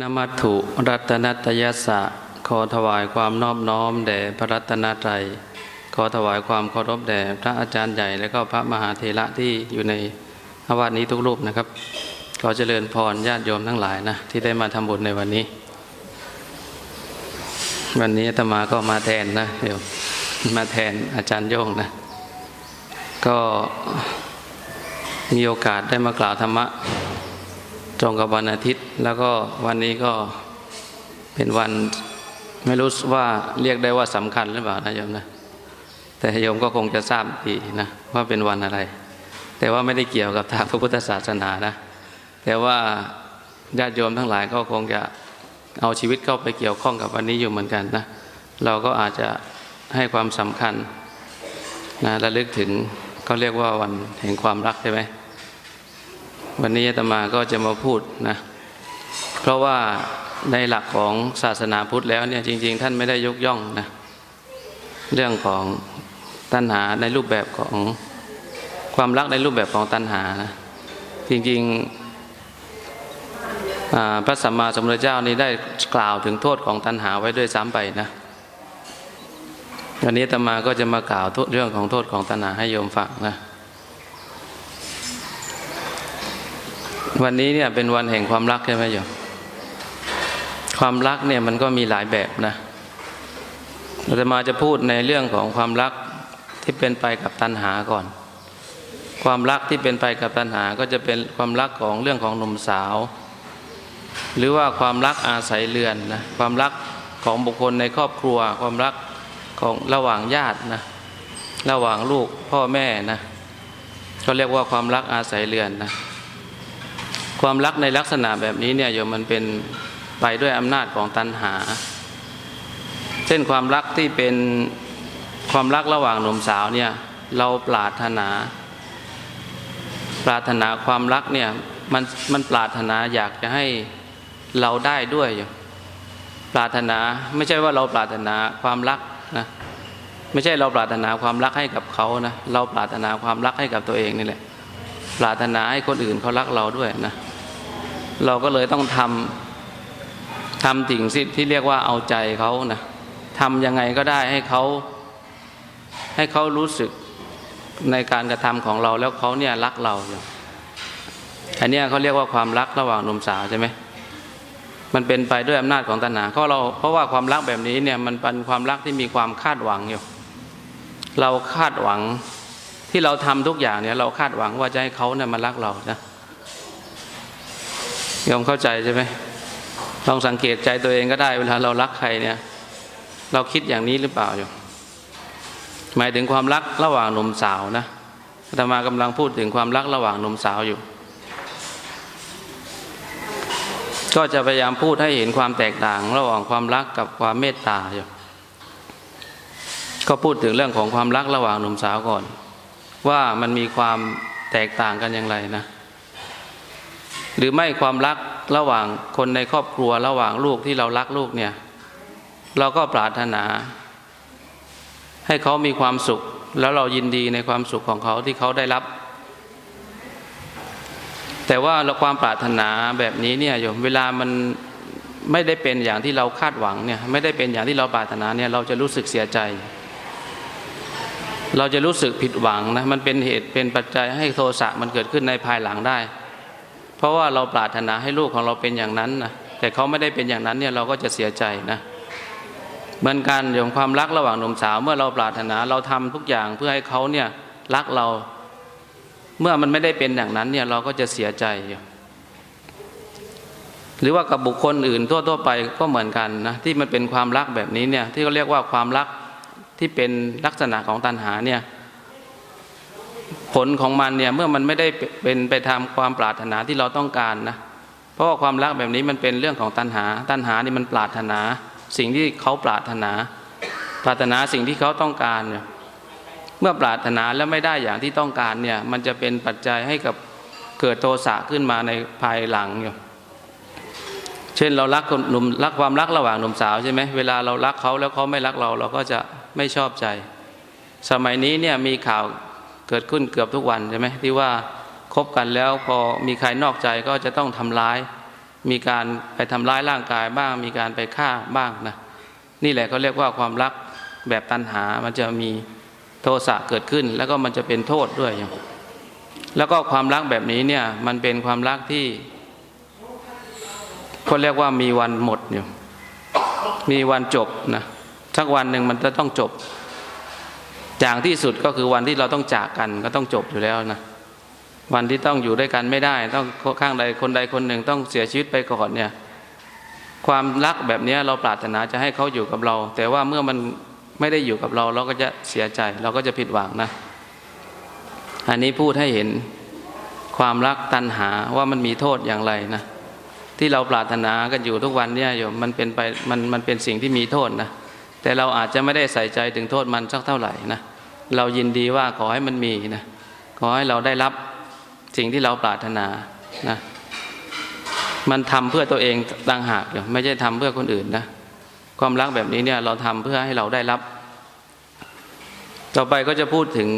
นมัตถุรัตนัตยสสะขอถวายความนอบน้อมแด่พระรัตนตรัยขอถวายความเคารพแด่พระอาจารย์ใหญ่และก็พระมหาเถระที่อยู่ในอาวาสนี้ทุกรูปนะครับ ขอเจริญพรญาติโยมทั้งหลายนะที่ได้มาทำบุญในวันนี้ วันนี้อาตมาก็มาแทนนะเดี๋ยวมาแทนอาจารย์โย่งนะ ก็มีโอกาสได้มากล่าวธรรมะ ตรงกับวันอาทิตย์ แล้วก็วันนี้ก็เป็นวันไม่รู้ว่าเรียกได้ว่าสำคัญหรือเปล่านะโยมนะแต่โยมก็คงจะทราบดีนะว่าเป็นวันอะไร แต่ว่าไม่ได้เกี่ยวกับทางพระพุทธศาสนานะ แต่ว่าญาติโยมทั้งหลายก็คงจะเอาชีวิตเข้าไปเกี่ยวข้องกับวันนี้อยู่เหมือนกันนะเราก็อาจจะให้ความสำคัญนะระลึกถึงก็เรียกว่าวันแห่งความรักใช่ไหม วันนี้อาตมาก็จะมาพูดนะเพราะว่าในหลักของศาสนาพุทธแล้วเนี่ยจริง ๆ ท่านไม่ได้ยกย่องนะเรื่องของตัณหาในรูปแบบของความรักในรูปแบบของตัณหานะจริงๆพระสัมมาสัมพุทธเจ้านี้ได้กล่าวถึงโทษของตัณหาไว้ด้วยซ้ำไปนะวันนี้ตมาก็จะมากล่าวเรื่องของโทษของตัณหาให้โยมฟังนะ วันนี้เนี่ยเป็นวันแห่งความรักใช่ไหมโยมความรักเนี่ยมันก็มีหลายแบบนะเราจะมาจะพูดในเรื่องของความรักที่เป็นไปกับตัณหาก่อน ความรักที่เป็นไปกับตัณหาก็จะเป็นความรักของเรื่องของหนุ่มสาว หรือว่าความรักอาศัยเรือนนะความรักของบุคคลในครอบครัว ความรักของระหว่างญาตินะระหว่างลูกพ่อแม่นะก็เรียกว่าความรักอาศัยเรือนนะ ความรักในลักษณะแบบนี้เนี่ยโยมมันเป็นไปด้วยอำนาจของตัณหา เช่นความรักที่เป็นความรักระหว่างหนุ่มสาวเนี่ยเราปรารถนา ปรารถนาความรักเนี่ยมันมันปรารถนาอยากจะให้เราได้ด้วยอยู่ปรารถนาไม่ใช่ว่าเราปรารถนาความรักนะไม่ใช่เราปรารถนาความรักให้กับเขานะเราปรารถนาความรักให้กับตัวเองนี่แหละปรารถนาให้คนอื่นเขารักเราด้วยนะ เราก็เลยต้องทำทำสิ่งที่เรียกว่าเอาใจเขานะทำยังไงก็ได้ให้เขาให้เขารู้สึกในการกระทำของเราแล้วเขาเนี่ยรักเราอยู่อันนี้เขาเรียกว่าความรักระหว่างหนุ่มสาวใช่ไหมมันเป็นไปด้วยอำนาจของตัณหาเพราะเราเพราะว่าความรักแบบนี้เนี่ยมันเป็นความรักที่มีความคาดหวังอยู่ เราคาดหวังที่เราทำทุกอย่างเนี่ยเราคาดหวังว่าจะให้เขาเนี่ยมารักเรานะ ยอมเข้าใจใช่ไหมลองสังเกตใจตัวเองก็ได้เวลาเรารักใครเนี่ย เราคิดอย่างนี้หรือเปล่าอยู่หมายถึงความรักระหว่างหนุ่มสาวนะอาตมากำลังพูดถึงความรักระหว่างหนุ่มสาวอยู่ ก็จะพยายามพูดให้เห็นความแตกต่าง ระหว่างความรักกับความเมตตาอยู่ก็พูดถึงเรื่องของความรักระหว่างหนุ่มสาวก่อน ว่ามันมีความแตกต่างกันอย่างไรนะ หรือไม่ความรักระหว่างคนในครอบครัวระหว่างลูกที่เรารักลูกเนี่ย เราก็ปรารถนา ให้เขามีความสุข แล้วเรายินดีในความสุขของเขาที่เขาได้รับ แต่ว่าเราความปรารถนาแบบนี้เนี่ยโยมเวลามันไม่ได้เป็นอย่างที่เราคาดหวังเนี่ยไม่ได้เป็นอย่างที่เราปรารถนาเนี่ยเราจะรู้สึกเสียใจ เราจะรู้สึกผิดหวังนะมันเป็นเหตุเป็นปัจจัยให้โทสะมันเกิดขึ้นในภายหลังได้ เพราะว่าเราปรารถนาให้ลูกของเราเป็นอย่างนั้นนะแต่เขาไม่ได้เป็นอย่างนั้นเนี่ยเราก็จะเสียใจนะเหมือนกันอย่างความรักระหว่างหนุ่มสาวเมื่อเราปรารถนาเราทำทุกอย่างเพื่อให้เขาเนี่ยรักเรา เมื่อมันไม่ได้เป็นอย่างนั้นเนี่ยเราก็จะเสียใจอยู่หรือว่ากับบุคคลอื่นทั่วๆไปก็เหมือนกันนะที่มันเป็นความรักแบบนี้เนี่ยที่เขาเรียกว่าความรักที่เป็นลักษณะของตัณหาเนี่ย ผลของมันเนี่ยเมื่อมันไม่ได้เป็นไปทำความปรารถนาที่เราต้องการนะเพราะว่าความรักแบบนี้มันเป็นเรื่องของตัณหา ตัณหานี่มันปรารถนา สิ่งที่เขาปรารถนา ปรารถนาสิ่งที่เขาต้องการเนี่ยเมื่อปรารถนาแล้วไม่ได้อย่างที่ต้องการเนี่ยมันจะเป็นปัจจัยให้กับเกิดโทสะขึ้นมาในภายหลังอยู่เช่นเรารักหนุ่มรักความรักระหว่างหนุ่มสาวใช่ไหมเวลาเรารักเขาแล้วเขาไม่รักเราเราก็จะไม่ชอบใจ สมัยนี้เนี่ยมีข่าว เกิดขึ้นเกือบทุกวันใช่ไหมที่ว่าคบกันแล้วพอมีใครนอกใจก็จะต้องทำร้าย มีการไปทำร้ายร่างกายบ้าง มีการไปฆ่าบ้างนะนี่แหละเขาเรียกว่าความรักแบบตัณหามันจะมีโทสะเกิดขึ้น แล้วก็มันจะเป็นโทษด้วยอย่างแล้วก็ความรักแบบนี้เนี่ยมันเป็นความรักที่เขาเรียกว่ามีวันหมดอยู่มีวันจบนะสักวันหนึ่งมันจะต้องจบ อย่างที่สุดก็คือวันที่เราต้องจากกันก็ต้องจบอยู่แล้วนะวันที่ต้องอยู่ด้วยกันไม่ได้ ต้องข้างใดคนใดคนหนึ่งต้องเสียชีวิตไปก่อนเนี่ยความรักแบบนี้เราปรารถนาจะให้เขาอยู่กับเรา แต่ว่าเมื่อมันไม่ได้อยู่กับเรา เราก็จะเสียใจ เราก็จะผิดหวังนะ อันนี้พูดให้เห็นความรักตัณหาว่ามันมีโทษอย่างไรนะ ที่เราปรารถนากันอยู่ทุกวันเนี่ยโยมมันเป็นไปมันมันเป็นสิ่งที่มีโทษนะ แต่เราอาจจะไม่ได้ใส่ใจถึงโทษมันสักเท่าไหร่นะเรายินดีว่าขอให้มันมีนะขอให้เราได้รับสิ่งที่เราปรารถนานะมันทำเพื่อตัวเองต่างหากอยู่ไม่ใช่ทำเพื่อคนอื่นนะความรักแบบนี้เนี่ยเราทำเพื่อให้เราได้รับ ต่อไปก็จะพูดถึง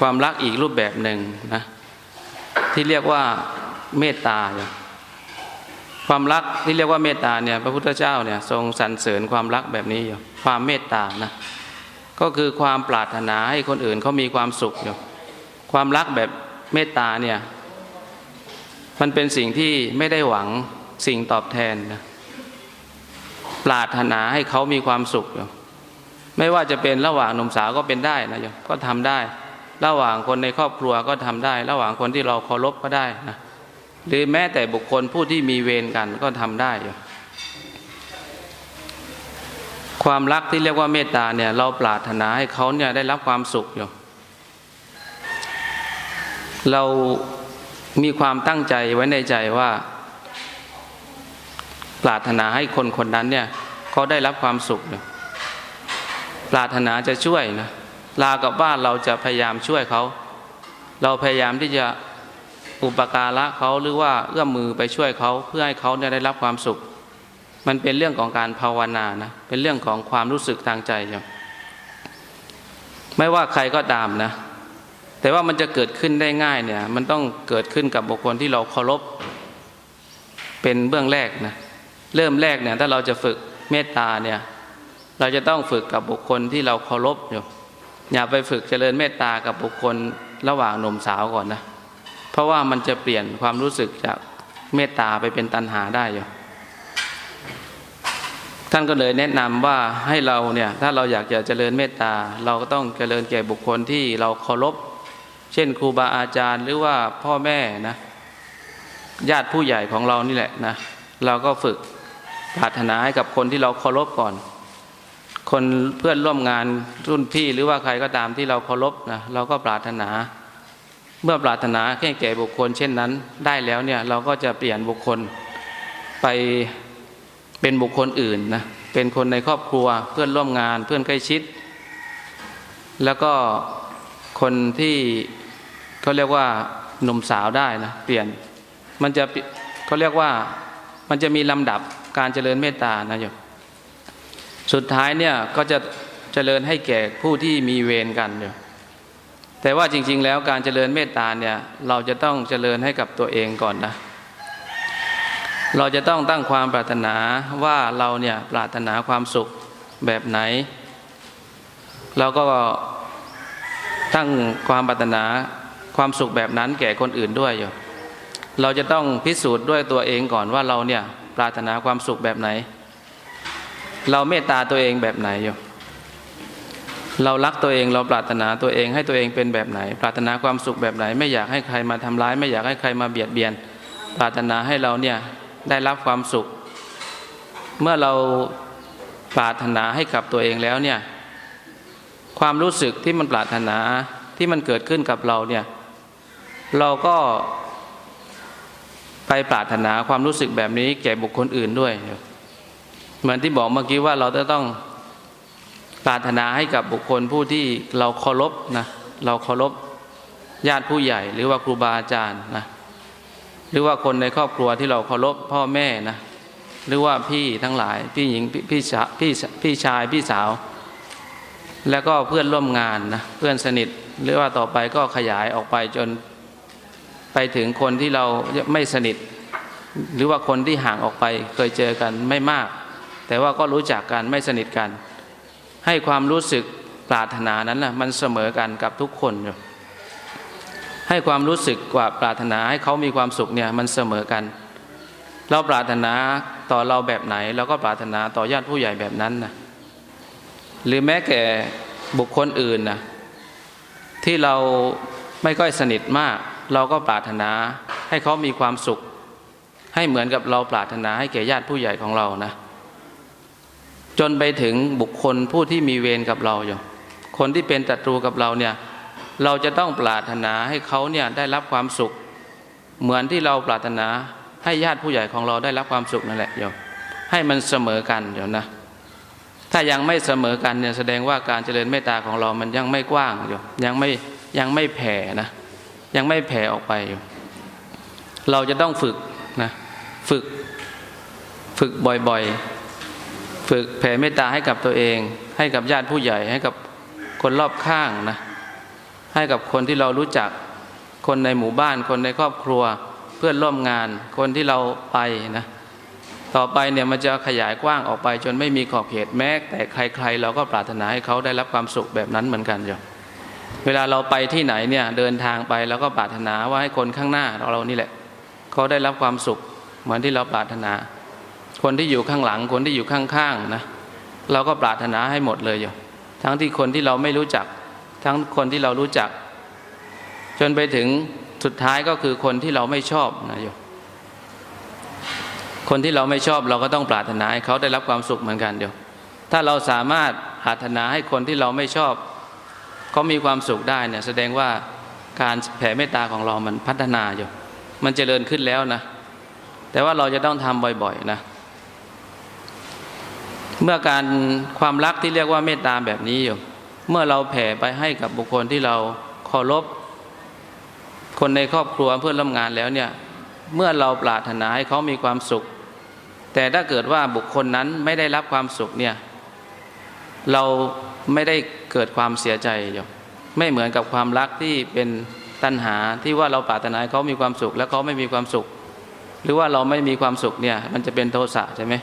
ความรักอีกรูปแบบหนึ่งนะที่เรียกว่าเมตตาอยู่ ความรักที่เรียกว่าเมตตาเนี่ยพระพุทธเจ้าเนี่ยทรงสรรเสริญความรักแบบนี้อยู่ความเมตตานะก็คือความปรารถนาให้คนอื่นเขามีความสุขอยู่ความรักแบบเมตตาเนี่ยมันเป็นสิ่งที่ไม่ได้หวังสิ่งตอบแทนนะปรารถนาให้เขามีความสุขอยู่ไม่ว่าจะเป็นระหว่างหนุ่มสาวก็เป็นได้นะโยมก็ทำได้ ระหว่างคนในครอบครัวก็ทำได้ ระหว่างคนที่เราเคารพก็ได้นะ หรือแม้แต่บุคคลผู้ที่มีเวรกันก็ทำได้อยู่ความรักที่เรียกว่าเมตตาเนี่ยเราปรารถนาให้เขาเนี่ยได้รับความสุขอยู่ เรามีความตั้งใจไว้ในใจว่า ปรารถนาให้คนคนนั้นเนี่ยเขาได้รับความสุขอยู่ปรารถนาจะช่วยนะลากับว่าเราจะพยายามช่วยเขา เราพยายามที่จะ อุปการะเขาหรือว่าเอื้อมมือไปช่วยเขาเพื่อให้เขาได้รับความสุข มันเป็นเรื่องของการภาวนานะเป็นเรื่องของความรู้สึกทางใจอยู่ไม่ว่าใครก็ตามนะ แต่ว่ามันจะเกิดขึ้นได้ง่ายเนี่ย มันต้องเกิดขึ้นกับบุคคลที่เราเคารพเป็นเบื้องแรกนะเริ่มแรกเนี่ยถ้าเราจะฝึกเมตตาเนี่ยเราจะต้องฝึกกับบุคคลที่เราเคารพอยู่อย่าไปฝึกเจริญเมตตากับบุคคลระหว่างหนุ่มสาวก่อนนะ ราะว่ามันจะเปลี่ยนความรู้สึกจากเมตตาไปเป็นตัณหาได้อยู่ท่านก็เลยแนะนำว่าให้เราเนี่ยถ้าเราอยากจะเจริญเมตตา เราก็ต้องเจริญแก่บุคคลที่เราเคารพ เช่นครูบาอาจารย์หรือว่าพ่อแม่นะญาติผู้ใหญ่ของเรานี่แหละนะเราก็ฝึกปรารถนาให้กับคนที่เราเคารพก่อน คนเพื่อนร่วมงานรุ่นพี่หรือว่าใครก็ตามที่เราเคารพนะเราก็ปรารถนา เมื่อปรารถนาแค่แก่บุคคล เช่นนั้นได้แล้วเนี่ยเราก็จะเปลี่ยนบุคคลไปเป็นบุคคลอื่นนะเป็นคนในครอบครัวเพื่อนร่วมงานเพื่อนใกล้ชิด แล้วก็คนที่เขาเรียกว่าหนุ่มสาวได้นะเปลี่ยนมันจะเขาเรียกว่ามันจะมีลำดับการเจริญเมตตานะโยมสุดท้ายเนี่ยก็จะเจริญให้แก่ผู้ที่มีเวรกันอยู่ แต่ว่าจริง ๆ แล้วการเจริญเมตตาเนี่ยเราจะต้องเจริญให้กับตัวเองก่อนนะ เราจะต้องตั้งความปรารถนาว่าเราเนี่ยปรารถนาความสุขแบบไหน เราก็ตั้งความปรารถนาความสุขแบบนั้นแก่คนอื่นด้วยอยู่ เราจะต้องพิสูจน์ด้วยตัวเองก่อนว่าเราเนี่ยปรารถนาความสุขแบบไหน เราเมตตาตัวเองแบบไหนอยู่ เรารักตัวเองเราปรารถนาตัวเองให้ตัวเองเป็นแบบไหน ปรารถนาความสุขแบบไหน ไม่อยากให้ใครมาทำร้าย ไม่อยากให้ใครมาเบียดเบียน ปรารถนาให้เราเนี่ยได้รับความสุข เมื่อเราปรารถนาให้กับตัวเองแล้วเนี่ยความรู้สึกที่มันปรารถนาที่มันเกิดขึ้นกับเราเนี่ยเราก็ไปปรารถนาความรู้สึกแบบนี้แก่บุคคลอื่นด้วย เหมือนที่บอกเมื่อกี้ว่าเราจะต้อง ปรารถนาให้กับบุคคลผู้ที่เราเคารพนะเราเคารพญาติผู้ใหญ่ หรือว่าครูบาอาจารย์นะหรือว่าคนในครอบครัวที่เราเคารพพ่อแม่นะหรือว่าพี่ทั้งหลายพี่หญิงพี่ชาพี่พี่ชายพี่สาว แล้วก็เพื่อนร่วมงานนะเพื่อนสนิท หรือว่าต่อไปก็ขยายออกไปจนไปถึงคนที่เราไม่สนิท หรือว่าคนที่ห่างออกไปเคยเจอกันไม่มาก แต่ว่าก็รู้จักกันไม่สนิทกัน ให้ความรู้สึกปรารถนานั้นนะมันเสมอกันกับทุกคนอยู่ให้ความรู้สึกกว่าปรารถนาให้เขามีความสุขเนี่ยมันเสมอกัน เราปรารถนาต่อเราแบบไหนเราก็ปรารถนาต่อญาติผู้ใหญ่แบบนั้นนะหรือแม้แก่บุคคลอื่นนะที่เราไม่ค่อยสนิทมาก เราก็ปรารถนาให้เขามีความสุข ให้เหมือนกับเราปรารถนาให้แก่ญาติผู้ใหญ่ของเรานะ จนไปถึงบุคคลผู้ที่มีเวรกับเราอยู่คนที่เป็นศัตรูกับเราเนี่ยเราจะต้องปรารถนาให้เขาเนี่ยได้รับความสุข เหมือนที่เราปรารถนาให้ญาติผู้ใหญ่ของเราได้รับความสุขนั่นแหละโยมให้มันเสมอกันโยมนะ ถ้ายังไม่เสมอกันเนี่ยแสดงว่าการเจริญเมตตาของเรามันยังไม่กว้างอยู่ยังไม่ยังไม่แผ่นะยังไม่แผ่ออกไปอยู่เราจะต้องฝึกนะฝึกฝึกบ่อยๆ ฝึกแผ่เมตตาให้กับตัวเอง ให้กับญาติผู้ใหญ่ ให้กับคนรอบข้างนะ ให้กับคนที่เรารู้จัก คนในหมู่บ้าน คนในครอบครัว เพื่อนร่วมงาน คนที่เราไปนะ ต่อไปเนี่ยมันจะขยายกว้างออกไป จนไม่มีขอบเขตแม้ แต่ใครๆ เราก็ปรารถนาให้เขาได้รับความสุขแบบนั้นเหมือนกันอยู่เวลาเราไปที่ไหนเนี่ยเดินทางไปเราก็ปรารถนาว่าให้คนข้างหน้าเรานี่แหละเขาได้รับความสุขเหมือนที่เราปรารถนา คนที่อยู่ข้างหลังคนที่อยู่ข้างๆนะเราก็ปรารถนาให้หมดเลยอยู่ทั้งที่คนที่เราไม่รู้จัก ทั้งคนที่เรารู้จัก จนไปถึงสุดท้ายก็คือคนที่เราไม่ชอบนะโยมคนที่เราไม่ชอบเราก็ต้องปรารถนาให้เขาได้รับความสุขเหมือนกันเดียว ถ้าเราสามารถปรารถนาให้คนที่เราไม่ชอบเขามีความสุขได้เนี่ยแสดงว่าการแผ่เมตตาของเรามันพัฒนาอยู่ มันเจริญขึ้นแล้วนะ แต่ว่าเราจะต้องทำบ่อยๆนะ เมื่อการความรักที่เรียกว่าเมตตาแบบนี้อยู่เมื่อเราแผ่ไปให้กับบุคคลที่เราเคารพคนในครอบครัวเพื่อนร่วมงานแล้วเนี่ยเมื่อเราปรารถนาให้เขามีความสุข แต่ถ้าเกิดว่าบุคคลนั้นไม่ได้รับความสุขเนี่ยเราไม่ได้เกิดความเสียใจอยู่ไม่เหมือนกับความรักที่เป็นตัณหาที่ว่าเราปรารถนาให้เขามีความสุข แล้วเขาไม่มีความสุข หรือว่าเราไม่มีความสุขเนี่ยมันจะเป็นโทสะใช่ไหม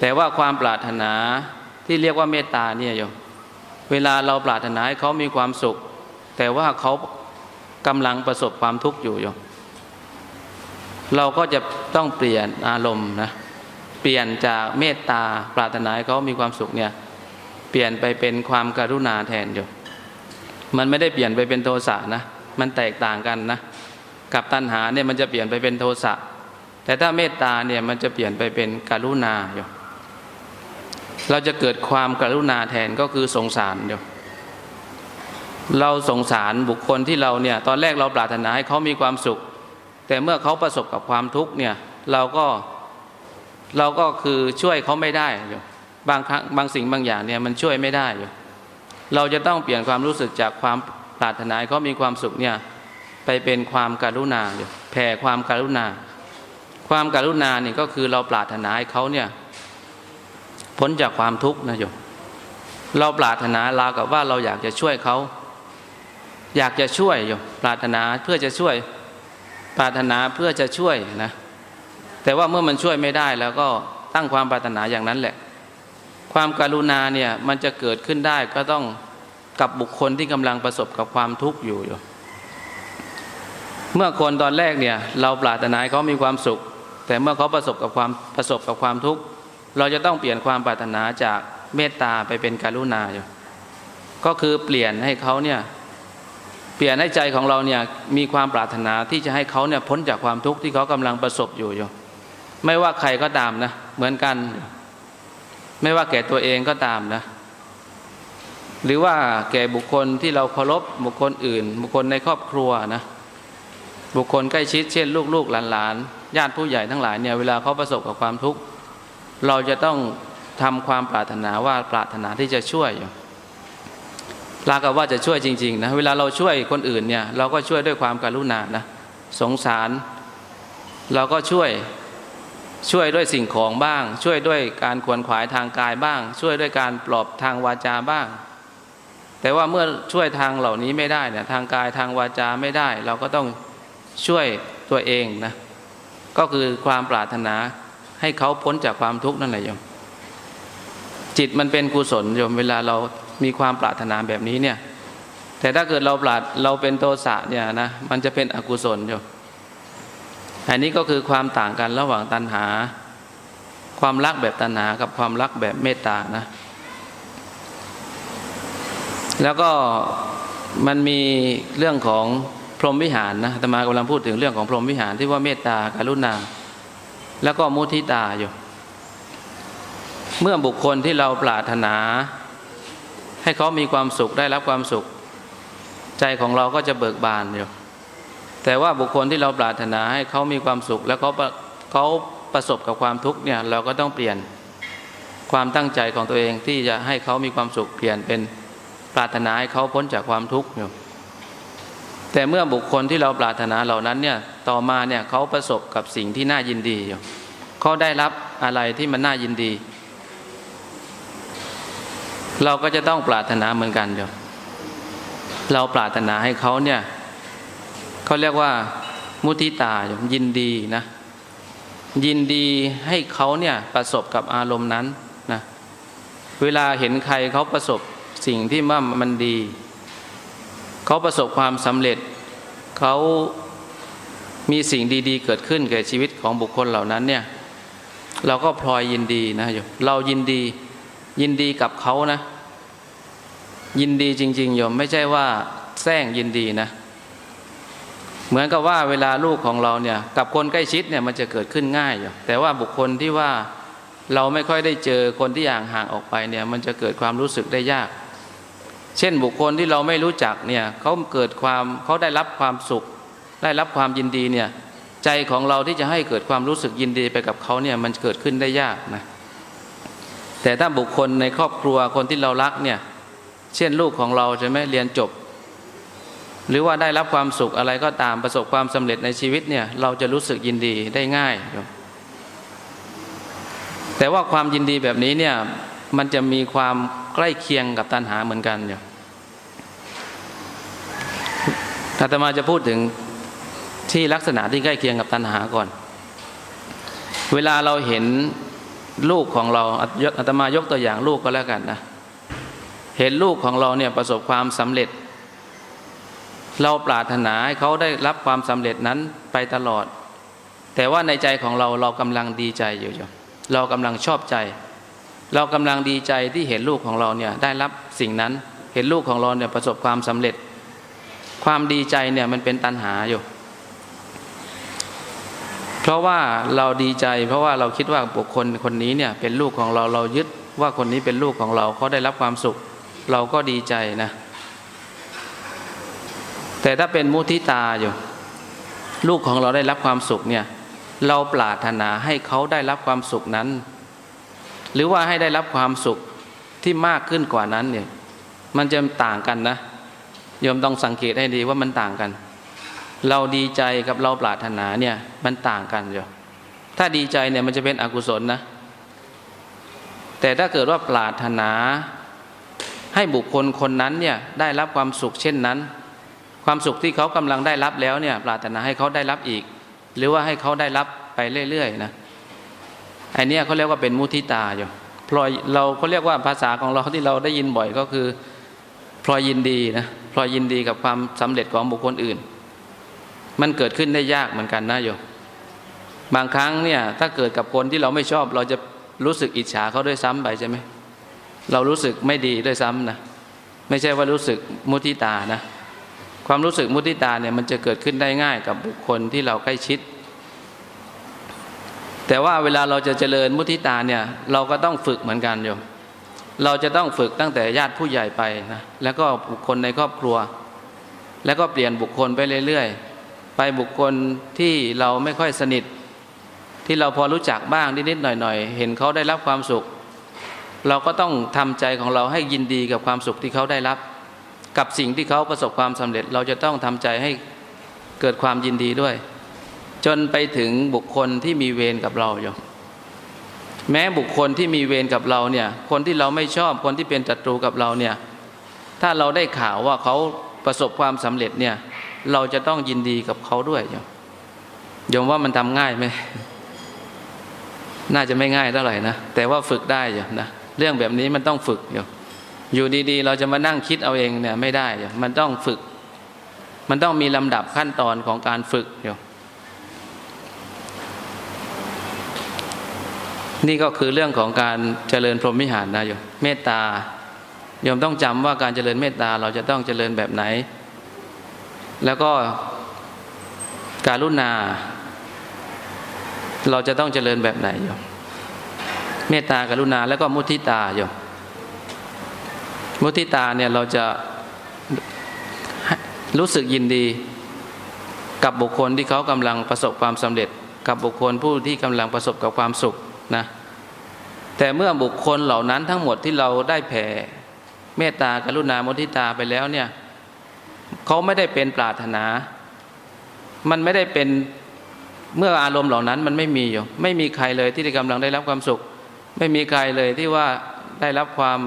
แต่ว่าความปรารถนาที่เรียกว่าเมตตาเนี่ยโยมเวลาเราปรารถนาให้เขามีความสุข แต่ว่าเขากำลังประสบความทุกข์อยู่โยมเราก็จะต้องเปลี่ยนอารมณ์นะเปลี่ยนจากเมตตาปรารถนาให้เขามีความสุขเนี่ยเปลี่ยนไปเป็นความกรุณาแทนโยมมันไม่ได้เปลี่ยนไปเป็นโทสะนะมันแตกต่างกันนะกับตัณหาเนี่ยมันจะเปลี่ยนไปเป็นโทสะแต่ถ้าเมตตาเนี่ยมันจะเปลี่ยนไปเป็นกรุณาโยม เราจะเกิดความกรุณาแทนก็คือสงสารโยมเราสงสารบุคคลที่เราเนี่ยตอนแรกเราปรารถนาให้เขามีความสุข แต่เมื่อเขาประสบกับความทุกข์เนี่ยเราก็เราก็คือช่วยเขาไม่ได้อยู่บางครั้งบางสิ่งบางอย่างเนี่ยมันช่วยไม่ได้อยู่เราจะต้องเปลี่ยนความรู้สึกจากความปรารถนาให้เขามีความสุขเนี่ยไปเป็นความการุณาอยู่แผ่ความการุณา ความการุณาเนี่ยก็คือเราปรารถนาให้เขาเนี่ย พ้นจากความทุกข์นะโยมเราปรารถนาลากับว่าเราอยากจะช่วยเขา อยากจะช่วยโยมปรารถนาเพื่อจะช่วย ปรารถนาเพื่อจะช่วยนะ แต่ว่าเมื่อมันช่วยไม่ได้แล้วก็ตั้งความปรารถนาอย่างนั้นแหละ ความการุณาเนี่ยมันจะเกิดขึ้นได้ก็ต้องกับบุคคลที่กำลังประสบกับความทุกข์อยู่โยมเมื่อคนตอนแรกเนี่ยเราปรารถนาเขามีความสุข แต่เมื่อเขาประสบกับความประสบกับความทุกข์ เราจะต้องเปลี่ยนความปรารถนาจากเมตตาไปเป็นการุณาอยู่ ก็คือเปลี่ยนให้เขาเนี่ยเปลี่ยนให้ใจของเราเนี่ยมีความปรารถนาที่จะให้เขาเนี่ยพ้นจากความทุกข์ที่เขากำลังประสบอยู่อยู่ไม่ว่าใครก็ตามนะ เหมือนกัน ไม่ว่าแก่ตัวเองก็ตามนะ หรือว่าแก่บุคคลที่เราเคารพบุคคลอื่น บุคคลในครอบครัวนะ บุคคลใกล้ชิดเช่น ลูกๆหลานๆญาติผู้ใหญ่ทั้งหลายเนี่ยเวลาเขาประสบกับความทุกข์ เราจะต้องทำความปรารถนาว่าปรารถนาที่จะช่วยอยู่ลากับว่าจะช่วยจริงๆนะเวลาเราช่วยคนอื่นเนี่ยเราก็ช่วยด้วยความการุณานะสงสาร เราก็ช่วยช่วยด้วยสิ่งของบ้าง ช่วยด้วยการขวนขวายทางกายบ้าง ช่วยด้วยการปลอบทางวาจาบ้าง แต่ว่าเมื่อช่วยทางเหล่านี้ไม่ได้เนี่ยทางกายทางวาจาไม่ได้ เราก็ต้องช่วยตัวเองนะก็คือความปรารถนา ให้เขาพ้นจากความทุกข์นั่นแหละโยมจิตมันเป็นกุศลโยมเวลาเรามีความปรารถนาแบบนี้เนี่ย แต่ถ้าเกิดเราปรารเราเป็นโทสะเนี่ยนะมันจะเป็นอกุศลโยมอันนี้ก็คือความต่างกันระหว่างตัณหา ความรักแบบตัณหากับความรักแบบเมตตานะ แล้วก็มันมีเรื่องของพรหมวิหารนะอาตมากำลังพูดถึงเรื่องของพรหมวิหารที่ว่าเมตตาการุณา แล้วก็มุทิตาอยู่ เมื่อบุคคลที่เราปรารถนา ให้เขามีความสุขได้รับความสุข ใจของเราก็จะเบิกบานอยู่ แต่ว่าบุคคลที่เราปรารถนาให้เขามีความสุข แล้วเขาเขาประสบกับความทุกข์เนี่ยเราก็ต้องเปลี่ยนความตั้งใจของตัวเองที่จะให้เขามีความสุขเปลี่ยนเป็นปรารถนาให้เขาพ้นจากความทุกข์อยู่แต่เมื่อบุคคลที่เราปรารถนาเหล่านั้นเนี่ย ต่อมาเนี่ยเขาประสบกับสิ่งที่น่ายินดีอยู่เขาได้รับอะไรที่มันน่ายินดี เราก็จะต้องปรารถนาเหมือนกันอยู่เราปรารถนาให้เขาเนี่ยเขาเรียกว่ามุทิตาอยู่ยินดีนะยินดีให้เขาเนี่ยประสบกับอารมณ์นั้นนะเวลาเห็นใครเขาประสบสิ่งที่ว่ามันดี เขาประสบความสำเร็จเขา มีสิ่งดีๆ เกิดขึ้นแก่ชีวิตของบุคคลเหล่านั้นเนี่ยเราก็พลอยยินดีนะโยมเรายินดียินดีกับเขานะ ยินดีจริงๆโยมไม่ใช่ว่าแซงยินดีนะ เหมือนกับว่าเวลาลูกของเราเนี่ยกับคนใกล้ชิดเนี่ยมันจะเกิดขึ้นง่ายอยู่แต่ว่าบุคคลที่ว่าเราไม่ค่อยได้เจอคนที่อย่างห่างออกไปเนี่ยมันจะเกิดความรู้สึกได้ยาก เช่นบุคคลที่เราไม่รู้จักเนี่ยเขาเกิดความเขาได้รับความสุข ได้รับความยินดีเนี่ยใจของเราที่จะให้เกิดความรู้สึกยินดีไปกับเขาเนี่ยมันเกิดขึ้นได้ยากนะแต่ถ้าบุคคลในครอบครัวคนที่เรารักเนี่ยเช่นลูกของเราใช่ไหมเรียนจบ หรือว่าได้รับความสุขอะไรก็ตามประสบความสำเร็จในชีวิตเนี่ยเราจะรู้สึกยินดีได้ง่าย แต่ว่าความยินดีแบบนี้เนี่ยมันจะมีความใกล้เคียงกับตัณหาเหมือนกันอยู่อาตมาจะพูดถึง ที่ลักษณะที่ใกล้เคียงกับตัณหาก่อน เวลาเราเห็นลูกของเราอาตมายกตัวอย่างลูกก็แล้วกันนะ เห็นลูกของเราเนี่ยประสบความสำเร็จ เราปรารถนาให้เขาได้รับความสำเร็จนั้นไปตลอด แต่ว่าในใจของเราเรากำลังดีใจอยู่เรากำลังชอบใจ เรากำลังดีใจที่เห็นลูกของเราเนี่ยได้รับสิ่งนั้น เห็นลูกของเราเนี่ยประสบความสำเร็จ ความดีใจเนี่ยมันเป็นตัณหาอยู่ ราะว่าเราดีใจ เพราะว่าเราคิดว่าบุคคลคนนี้เนี่ยเป็นลูกของเราเรายึดว่าคนนี้เป็นลูกของเราเขาได้รับความสุข เราก็ดีใจนะ แต่ถ้าเป็นมุทิตาอยู่ ลูกของเราได้รับความสุขเนี่ยเราปรารถนาให้เขาได้รับความสุขนั้น หรือว่าให้ได้รับความสุขที่มากขึ้นกว่านั้นเนี่ยมันจะต่างกันนะโยมต้องสังเกตให้ดีว่ามันต่างกัน เราดีใจกับเราปรารถนาเนี่ยมันต่างกันอยู่ถ้าดีใจเนี่ยมันจะเป็นอกุศลนะ แต่ถ้าเกิดว่าปรารถนา ให้บุคคลคนนั้นเนี่ยได้รับความสุขเช่นนั้น ความสุขที่เขากำลังได้รับแล้วเนี่ย ปรารถนาให้เขาได้รับอีก หรือว่าให้เขาได้รับไปเรื่อยๆนะไอเนี้ยเขาเรียกว่าเป็นมุทิตาอยู่พลอยเราเขาเรียกว่าภาษาของเราที่เราได้ยินบ่อยก็คือพลอยยินดีนะพลอยยินดีกับความสำเร็จของบุคคลอื่น มันเกิดขึ้นได้ยากเหมือนกันนะโยมบางครั้งเนี่ยถ้าเกิดกับคนที่เราไม่ชอบ เราจะรู้สึกอิจฉาเขาด้วยซ้ำไปใช่ไหมเรารู้สึกไม่ดีด้วยซ้ำนะไม่ใช่ว่ารู้สึกมุทิตานะความรู้สึกมุทิตาเนี่ยมันจะเกิดขึ้นได้ง่ายกับบุคคลที่เราใกล้ชิด แต่ว่าเวลาเราจะเจริญมุทิตาเนี่ยเราก็ต้องฝึกเหมือนกันโยมเราจะต้องฝึกตั้งแต่ญาติผู้ใหญ่ไปนะแล้วก็บุคคลในครอบครัว แล้วก็เปลี่ยนบุคคลไปเรื่อยๆ ไปบุคคลที่เราไม่ค่อยสนิท ที่เราพอรู้จักบ้างนิดๆหน่อย ๆ เห็นเขาได้รับความสุข เราก็ต้องทำใจของเราให้ยินดีกับความสุขที่เขาได้รับ กับสิ่งที่เขาประสบความสำเร็จ เราจะต้องทำใจให้เกิดความยินดีด้วย จนไปถึงบุคคลที่มีเวรกับเราอยู่แม้บุคคลที่มีเวรกับเราเนี่ย คนที่เราไม่ชอบคนที่เป็นศัตรูกับเราเนี่ย ถ้าเราได้ข่าวว่าเขาประสบความสำเร็จเนี่ย เราจะต้องยินดีกับเขาด้วยโยมยอมว่ามันทำง่ายไหมน่าจะไม่ง่ายเท่าไหร่นะแต่ว่าฝึกได้อยู่นะเรื่องแบบนี้มันต้องฝึกอยู่อยู่ดีๆ เราจะมานั่งคิดเอาเองเนี่ยไม่ได้อยู่มันต้องฝึก มันต้องมีลำดับขั้นตอนของการฝึกอยู่นี่ก็คือเรื่องของการเจริญพรหมิหารนะโยมเมตตาโยมต้องจำว่าการเจริญเมตตาเราจะต้องเจริญแบบไหน แล้วก็การุณา เราจะต้องเจริญแบบไหนโยมเมตตาการุณาแล้วก็มุทิตาโยมมุทิตาเนี่ยเราจะรู้สึกยินดีกับบุคคลที่เขากำลังประสบความสำเร็จ กับบุคคลผู้ที่กำลังประสบกับความสุขนะแต่เมื่อบุคคลเหล่านั้นทั้งหมดที่เราได้แผ่เมตตากรุณามุทิตาไปแล้วเนี่ย เขาไม่ได้เป็นปรารถนา มันไม่ได้เป็นเมื่ออารมณ์เหล่านั้นมันไม่มีอยู่ ไม่มีใครเลยที่กำลังได้รับความสุข ไม่มีใครเลยที่ว่าได้รับความ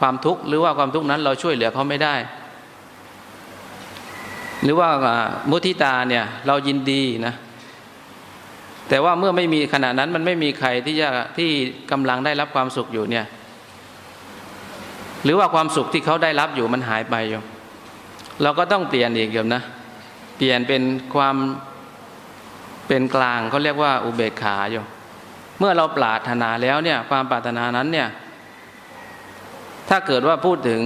ความทุกข์หรือว่าความทุกข์นั้นเราช่วยเหลือเขาไม่ได้ หรือว่ามุทิตาเนี่ยเรายินดีนะแต่ว่าเมื่อไม่มีขณะนั้นมันไม่มีใครที่จะที่กำลังได้รับความสุขอยู่เนี่ย หรือว่าความสุขที่เขาได้รับอยู่มันหายไปอยู่ เราก็ต้องเปลี่ยนอีกเดี๋ยวนะ เปลี่ยนเป็นความเป็นกลางเขาเรียกว่าอุเบกขาอยู่เมื่อเราปรารถนาแล้วเนี่ยความปรารถนานั้นเนี่ยถ้าเกิดว่าพูดถึง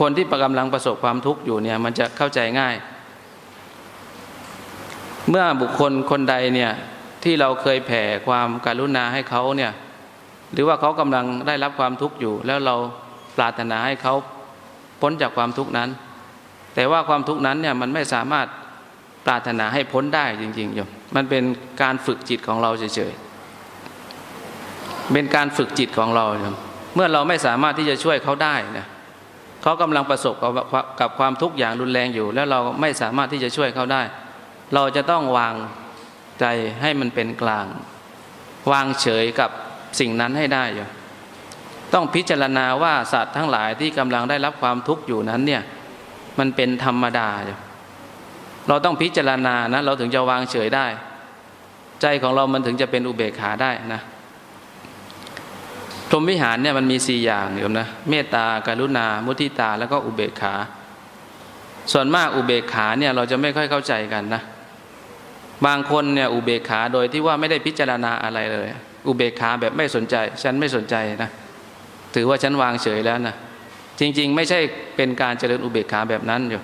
คนที่กำลังประสบความทุกข์อยู่เนี่ยมันจะเข้าใจง่าย เมื่อบุคคลคนใดเนี่ยที่เราเคยแผ่ความการุณาให้เขาเนี่ยหรือว่าเขากำลังได้รับความทุกข์อยู่ แล้วเราปรารถนาให้เขาพ้นจากความทุกข์นั้น แต่ว่าความทุกข์นั้นเนี่ยมันไม่สามารถปรารถนาให้พ้นได้จริงๆโยมมันเป็นการฝึกจิตของเราเฉยๆเป็นการฝึกจิตของเราโยมเมื่อเราไม่สามารถที่จะช่วยเขาได้นะเขากำลังประสบกับกับความทุกข์อย่างรุนแรงอยู่ แล้วเราไม่สามารถที่จะช่วยเขาได้ เราจะต้องวางใจให้มันเป็นกลาง วางเฉยกับสิ่งนั้นให้ได้อยู่ต้องพิจารณาว่าสัตว์ทั้งหลายที่กำลังได้รับความทุกข์อยู่นั้นเนี่ย มันเป็นธรรมดา เราต้องพิจารณานะ เราถึงจะวางเฉยได้ ใจของเรามันถึงจะเป็นอุเบกขาได้นะพรหมวิหารเนี่ยมันมีสี่อย่างอยู่นะเมตตาการุณา มุทิตาแล้วก็อุเบกขา ส่วนมากอุเบกขาเนี่ยเราจะไม่ค่อยเข้าใจกันนะ บางคนเนี่ยอุเบกขาโดยที่ว่าไม่ได้พิจารณาอะไรเลย อุเบกขาแบบไม่สนใจ ฉันไม่สนใจนะ ถือว่าฉันวางเฉยแล้วนะ จริง ๆ ไม่ใช่เป็นการเจริญอุเบกขาแบบนั้นอยู่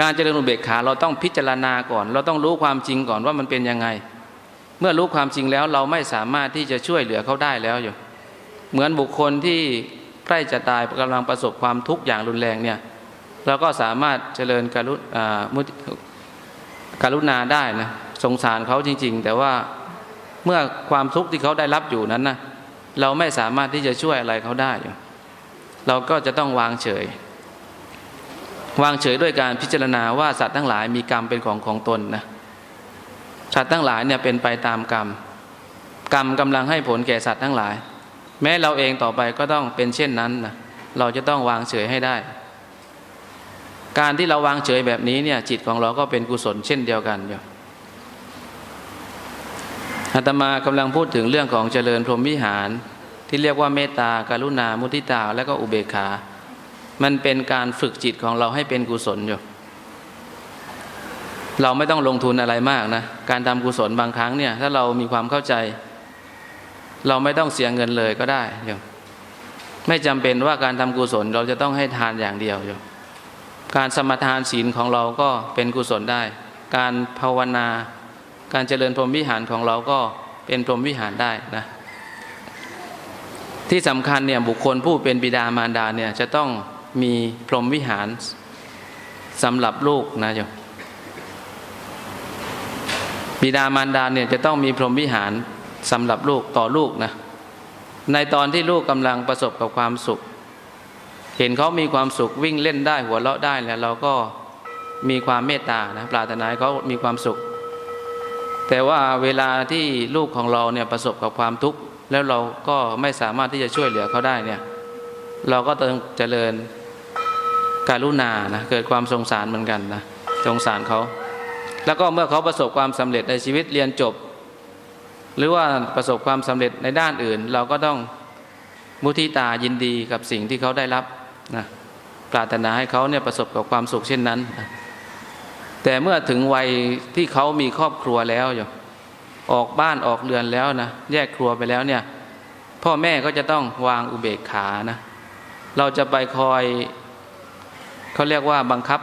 การเจริญอุเบกขาเราต้องพิจารณาก่อน เราต้องรู้ความจริงก่อนว่ามันเป็นยังไง เมื่อรู้ความจริงแล้วเราไม่สามารถที่จะช่วยเหลือเขาได้แล้วอยู่ เหมือนบุคคลที่ใกล้จะตายกำลังประสบความทุกข์อย่างรุนแรงเนี่ยเราก็สามารถเจริญการุมุการุณาได้นะสงสารเขาจริง ๆ แต่ว่าเมื่อความทุกข์ที่เขาได้รับอยู่นั้นนะเราไม่สามารถที่จะช่วยอะไรเขาได้อยู่ เราก็จะต้องวางเฉย วางเฉยด้วยการพิจารณาว่าสัตว์ทั้งหลายมีกรรมเป็นของของตนนะสัตว์ทั้งหลายเนี่ยเป็นไปตามกรรม กรรมกำลังให้ผลแก่สัตว์ทั้งหลาย แม้เราเองต่อไปก็ต้องเป็นเช่นนั้นนะเราจะต้องวางเฉยให้ได้ การที่เราวางเฉยแบบนี้เนี่ยจิตของเราก็เป็นกุศลเช่นเดียวกันอยู่อาตมากำลังพูดถึงเรื่องของเจริญพรหมวิหาร ที่เรียกว่าเมตตาการุณา มุทิตาและก็อุเบกขา มันเป็นการฝึกจิตของเราให้เป็นกุศลอยู่ เราไม่ต้องลงทุนอะไรมากนะ การทำกุศลบางครั้งเนี่ย ถ้าเรามีความเข้าใจ เราไม่ต้องเสียเงินเลยก็ได้โยมไม่จำเป็นว่าการทำกุศลเราจะต้องให้ทานอย่างเดียวโยมการสมทานศีลของเราก็เป็นกุศลได้ การภาวนา การเจริญพรหมวิหารของเราก็เป็นพรหมวิหารได้นะ ที่สำคัญเนี่ยบุคคลผู้เป็นบิดามารดาเนี่ยจะต้องมีพรหมวิหารสำหรับลูกนะโยมบิดามารดาเนี่ยจะต้องมีพรหมวิหารสำหรับลูกต่อลูกนะในตอนที่ลูกกำลังประสบกับความสุข เห็นเขามีความสุขวิ่งเล่นได้หัวเราะได้แล้วเราก็มีความเมตตานะปรารถนาให้เขามีความสุข แต่ว่าเวลาที่ลูกของเราเนี่ยประสบกับความทุกข์ แล้วเราก็ไม่สามารถที่จะช่วยเหลือเขาได้เนี่ย เราก็ต้องเจริญการุณานะเกิดความสงสารเหมือนกันนะสงสารเขา แล้วก็เมื่อเขาประสบความสำเร็จในชีวิตเรียนจบ หรือว่าประสบความสำเร็จในด้านอื่น เราก็ต้องมุทิตายินดีกับสิ่งที่เขาได้รับนะปรารถนาให้เขาเนี่ยประสบกับความสุขเช่นนั้นนะแต่เมื่อถึงวัยที่เขามีครอบครัวแล้วอยู่ ออกบ้านออกเรือนแล้วนะแยกครัวไปแล้วเนี่ย พ่อแม่ก็จะต้องวางอุเบกขานะเราจะไปคอยเขาเรียกว่าบังคับ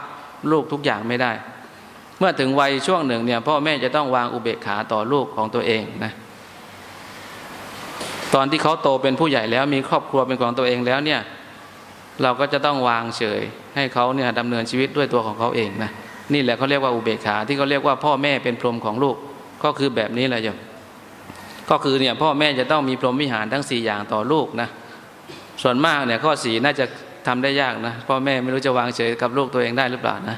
ลูกทุกอย่างไม่ได้ เมื่อถึงวัยช่วงหนึ่งเนี่ย พ่อแม่จะต้องวางอุเบกขาต่อลูกของตัวเองนะตอนที่เขาโตเป็นผู้ใหญ่แล้วมีครอบครัวเป็นของตัวเองแล้วเนี่ย เราก็จะต้องวางเฉย ให้เขาเนี่ยดำเนินชีวิตด้วยตัวของเขาเองนะนี่แหละเขาเรียกว่าอุเบกขาที่เขาเรียกว่าพ่อแม่เป็นพรหมของลูก ก็คือแบบนี้แหละโยมก็คือเนี่ยพ่อแม่จะต้องมีพรหมวิหารทั้งสี่อย่างต่อลูกนะส่วนมากเนี่ยข้อสีน่าจะทำได้ยากนะพ่อแม่ไม่รู้จะวางเฉยกับลูกตัวเองได้หรือเปล่านะ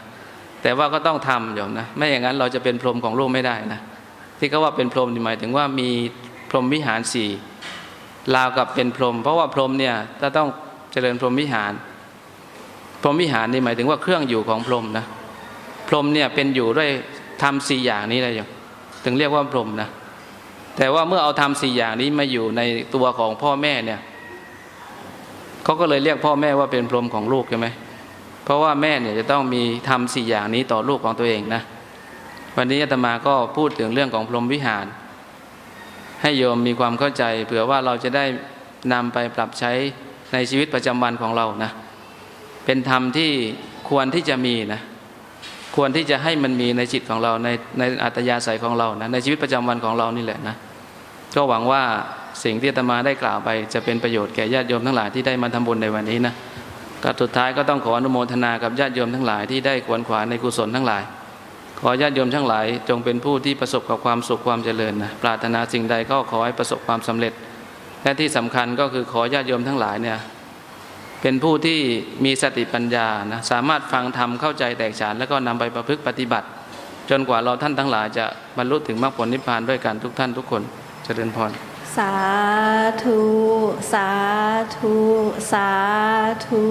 แต่ว่าก็ต้องทำโยมนะไม่อย่างนั้นเราจะเป็นพรหมของลูกไม่ได้นะที่เขาว่าเป็นพรหมนี่หมายถึงว่ามีพรหมวิหารสี่ราวกับเป็นพรหมเพราะว่าพรหมเนี่ยจะต้องเจริญพรหมวิหาร พรหมวิหารนี่หมายถึงว่าเครื่องอยู่ของพรหมนะพรหมเนี่ยเป็นอยู่ด้วยทำสี่อย่างนี้เลยโยม ถึงเรียกว่าพรหมนะแต่ว่าเมื่อเอาทำสี่อย่างนี้มาอยู่ในตัวของพ่อแม่เนี่ยเขาก็เลยเรียกพ่อแม่ว่าเป็นพรหมของลูกใช่ไหมเพราะว่าแม่เนี่ยจะต้องมีทำสี่อย่างนี้ต่อลูกของตัวเองนะวันนี้อาตมาก็พูดถึงเรื่องของพรหมวิหาร ให้โยมมีความเข้าใจเผื่อว่าเราจะได้นำไปปรับใช้ในชีวิตประจำวันของเรานะเป็นธรรมที่ควรที่จะมีนะ ควรที่จะให้มันมีในจิตของเราในในอัตยาศัยของเรานะในชีวิตประจำวันของเรานี่แหละนะก็หวังว่าสิ่งที่อาตมาได้กล่าวไป จะเป็นประโยชน์แก่ญาติโยมทั้งหลายที่ได้มาทำบุญในวันนี้นะก็สุดท้ายก็ต้องขออนุโมทนากับญาติโยมทั้งหลายที่ได้ขวนขวายในกุศลทั้งหลาย ขอญาติโยมทั้งหลายจงเป็นผู้ที่ประสบกับความสุขความเจริญนะปรารถนาสิ่งใดก็ขอให้ประสบความสำเร็จและที่สำคัญก็คือขอญาติโยมทั้งหลายเนี่ย เป็นผู้ที่มีสติปัญญานะสามารถฟังธรรมเข้าใจแตกฉานแล้วก็นำไปประพฤติปฏิบัติ จนกว่าเราท่านทั้งหลายจะบรรลุถึงมรรคผลนิพพานด้วยกันทุกท่านทุกคนเจริญพรสาธุ สาธุ สาธุ